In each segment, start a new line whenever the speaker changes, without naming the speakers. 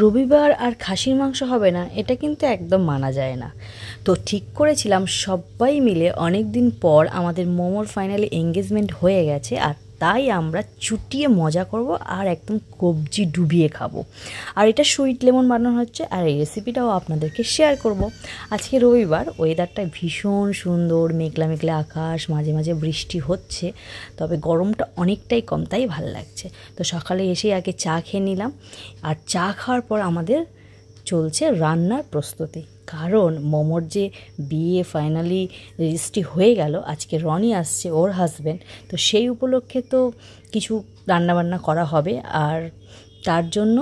রবিবার আর খাসির মাংস হবে না, এটা কিন্তু একদম মানা যায় না। তো ঠিক করেছিলাম সবাই মিলে অনেক দিন পর আমাদের মোমোর ফাইনালি এঙ্গেজমেন্ট হয়ে গেছে আর তাই আমরা চুটিয়ে মজা করব আর একদম কবজি ডুবিয়ে খাব। আর এটা সুইট লেমন বানানো হচ্ছে আর এই রেসিপিটাও আপনাদেরকে শেয়ার করব। আজকে রবিবার ওয়েদারটা ভীষণ সুন্দর, মেঘলা মেঘলা আকাশ, মাঝে মাঝে বৃষ্টি হচ্ছে, তবে গরমটা অনেকটাই কম, তাই ভালো লাগছে। তো সকালে এসে আগে চা খেয়ে নিলাম, আর চা খাওয়ার পর আমাদের চলছে রান্নার প্রস্তুতি। কারণ মোমোর যে বিয়ে ফাইনালি রেজিস্ট্রি হয়ে গেল, আজকে রনি আসছে ওর হাজব্যান্ড তো সেই উপলক্ষে তো কিছু রান্নাবান্না করা হবে। আর তার জন্য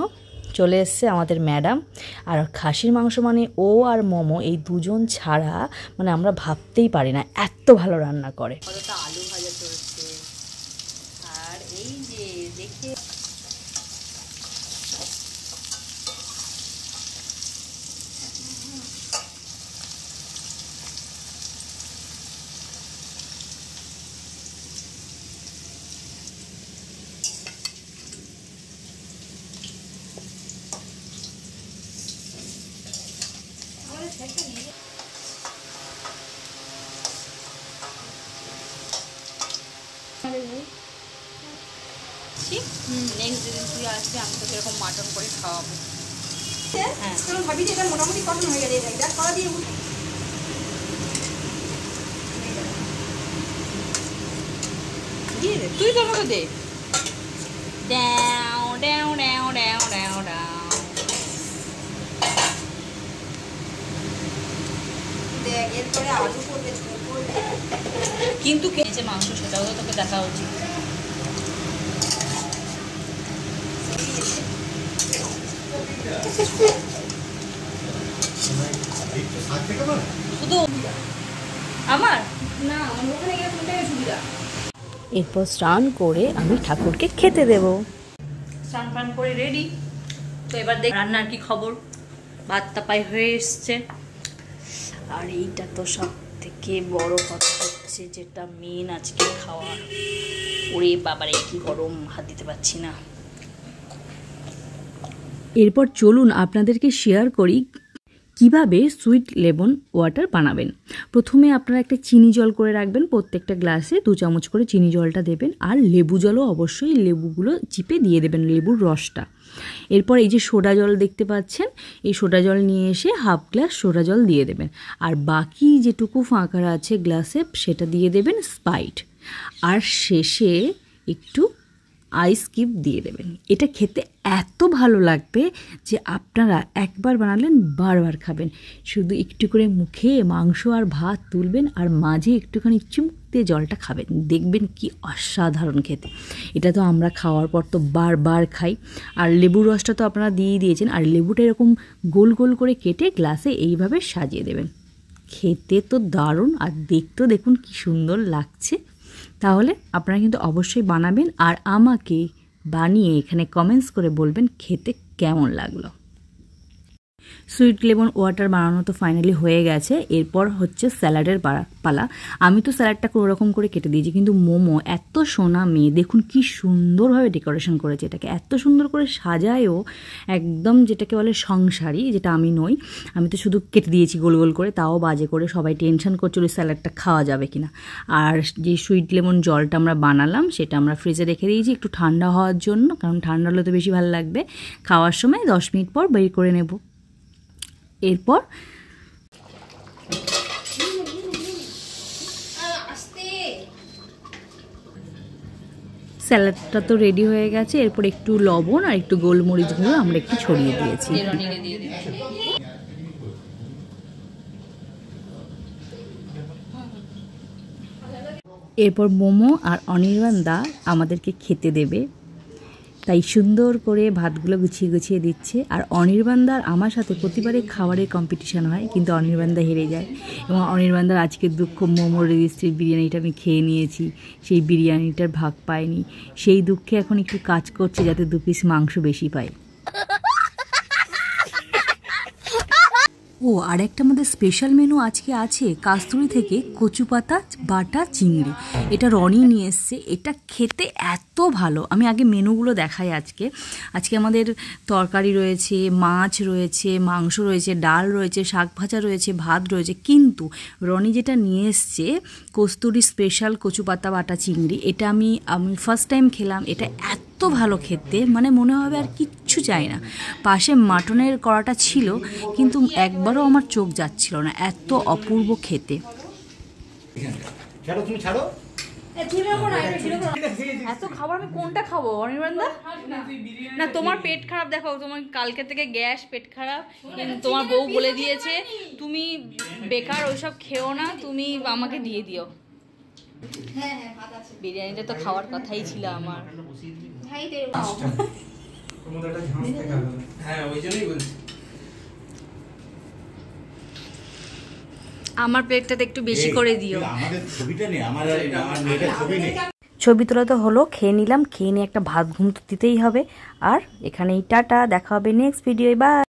চলে এসছে আমাদের ম্যাডাম আর খাসির মাংস মানে ও আর মোমো এই দুজন ছাড়া মানে আমরা ভাবতেই পারি না, এত ভালো রান্না করে। আলু ভাজা চলছে। আর এই যে দেখে নেক্সট যেদিন তুই আসবি আমি তোকে এরকম মাটন করে খাওয়াবো।
হ্যাঁ। কারণ ভাবি যে এটা মোটামুটি কটন হয়ে এটা দিয়ে
তুই তোর মতো দে। ড্যাও ড্যাও ড্যাও ড্যাও ড্যাও ড্যাও
দেখ এরপরে আলু
কিন্তু খেয়েছে মাংস সেটাও তো তোকে দেখা উচিত। শুধু আমার?
না আমার ওখানে গেলে কোনটাই সুবিধা
এরপর স্নান করে আমি ঠাকুরকে খেতে দেব।
স্নান পান করে রেডি তো এবার দেখ রান্নার কি খবর? ভাত তাপাই হয়ে এসছে।
আর এইটা তো সব থেকে বড় কথা হচ্ছে যেটা মেন আজকে খাওয়া। ওরে বাবারে, কি গরম, হাত দিতে পারছি না। এরপর চলুন আপনাদেরকে শেয়ার করি কীভাবে সুইট লেমন ওয়াটার বানাবেন? প্রথমে আপনারা একটা চিনি জল করে রাখবেন, প্রত্যেকটা গ্লাসে দু চামচ করে চিনি জলটা দেবেন, আর লেবু জলও অবশ্যই লেবুগুলো চিপে দিয়ে দেবেন লেবুর রসটা। এরপর এই যে সোডা জল দেখতে পাচ্ছেন, এই সোডা জল নিয়ে এসে হাফ গ্লাস সোডা জল দিয়ে দেবেন। আর বাকি যেটুকু ফাঁকা আছে গ্লাসে, সেটা দিয়ে দেবেন স্পাইট। আর শেষে একটু আইস কিউব দিয়ে দেবেন। এটা খেতে এত ভালো লাগবে যে আপনারা একবার বানালেন, বারবার খাবেন। শুধু একটু করে মুখে মাংস আর ভাত তুলবেন আর মাঝে একটুখানি চুমুক দিয়ে জলটা খাবেন। দেখবেন কি অসাধারণ খেতে। এটা তো আমরা খাওয়ার পর তো বারবার খাই। আর লেবুর রসটা তো আপনারা দিয়ে দিয়েছেন। আর লেবুটা এরকম গোল গোল করে কেটে গ্লাসে এইভাবে সাজিয়ে দেবেন। খেতে তো দারুণ। আর দেখতেও দেখুন কি সুন্দর লাগছে। তাহলে আপনারা কিন্তু অবশ্যই বানাবেন আর আমাকে বানিয়ে এখানে কমেন্টস করে বলবেন খেতে কেমন লাগল। সুইট লেমন ওয়াটার বানানো তো ফাইনালি হয়ে গেছে। এরপর হচ্ছে স্যালাডের পালা। আমি তো স্যালাডটা কোনো রকম করে কেটে দিয়েছি, কিন্তু মোমো এত সোনা মেয়ে, দেখুন কি সুন্দরভাবে ডেকোরেশন করেছে এটাকে। এত সুন্দর করে সাজায়ও একদম যেটাকে বলে সংসারী, যেটা আমি নই। আমি তো শুধু কেটে দিয়েছি গোল গোল করে, তাও বাজে করে সবাই টেনশন করছিল স্যালাডটা খাওয়া যাবে কিনা। আর যে সুইট লেমন জলটা আমরা বানালাম, সেটা আমরা ফ্রিজে রেখে দিয়েছি একটু ঠান্ডা হওয়ার জন্য, কারণ ঠান্ডা হলে তো বেশি ভালো লাগবে। খাওয়ার সময় দশ মিনিট পর বের করে নেব। এরপর স্যালাডটা তো রেডি হয়ে গেছে। এরপর একটু লবণ আর একটু গোলমরিচ গুঁড়ো আমরা একটু ছড়িয়ে দিয়েছি। এরপর মোমো আর অনির্বাণ দা আমাদেরকে খেতে দেবে। তাই সুন্দর করে ভাতগুলো গুছিয়ে গুছিয়ে দিচ্ছে। আর অনির্বাণদার আমার সাথে প্রতিবারে খাবারের কম্পিটিশান হয়, কিন্তু অনির্বাণদা হেরে যায়। এবং অনির্বাণদার আজকে দুঃখ মোমোর রেজিস্ট্রির বিরিয়ানিটা আমি খেয়ে নিয়েছি, সেই বিরিয়ানিটার ভাগ পায়নি সেই দুঃখে এখন একটু কাজ করছে যাতে দু পিস মাংস বেশি পায় ও আর একটা আমাদের স্পেশাল মেনু আজকে আছে কাস্তুরি থেকে কচু পাতা, বাটা, চিংড়ি। এটা রনি নিয়ে এসছে। এটা খেতে এত ভালো। আমি আগে মেনুগুলো দেখাই আজকে। আজকে আমাদের তরকারি রয়েছে, মাছ রয়েছে, মাংস রয়েছে, ডাল রয়েছে, শাক ভাজা রয়েছে, ভাত রয়েছে। কিন্তু রনি যেটা নিয়ে এসছে, কস্তুরি স্পেশাল কচু পাতা, বাটা, চিংড়ি, এটা আমি আমি ফার্স্ট টাইম খেলাম। এটা এত ভালো খেতে মানে মনে হবে আর কিচ্ছু চাই না। পাশে মাটনের কড়াটা ছিল কিন্তু একবারও আমার চোখ যাচ্ছিল না এত অপূর্ব খেতে।
তুমি ছাড়ো।
এত খাবার আমি কোনটা খাব অনির্বাণদা? না তোমার পেট খারাপ দেখো তোমার কালকে থেকে গ্যাস পেট খারাপ। কিন্তু তোমার বউ বলে দিয়েছে তুমি বেকার ওইসব খেও না তুমি আমাকে দিয়ে দিও। বিরিয়ানিটা তো খাওয়ার কথাই ছিল আমার।
ভাই দে
হ্যাঁ ওই জন্যই বলছি।
আমার প্লেটটাতে একটু বেশি করে দিও।
আমাদের ছবিটা নেই আমার আমার মেয়েটার ছবি
ছবি তোলা তো হলো খেয়ে নিলাম খেয়ে নিয়ে একটা ভাত ঘুম তো দিতেই হবে। আর এখানেই টাটা দেখা হবে নেক্সট ভিডিও বা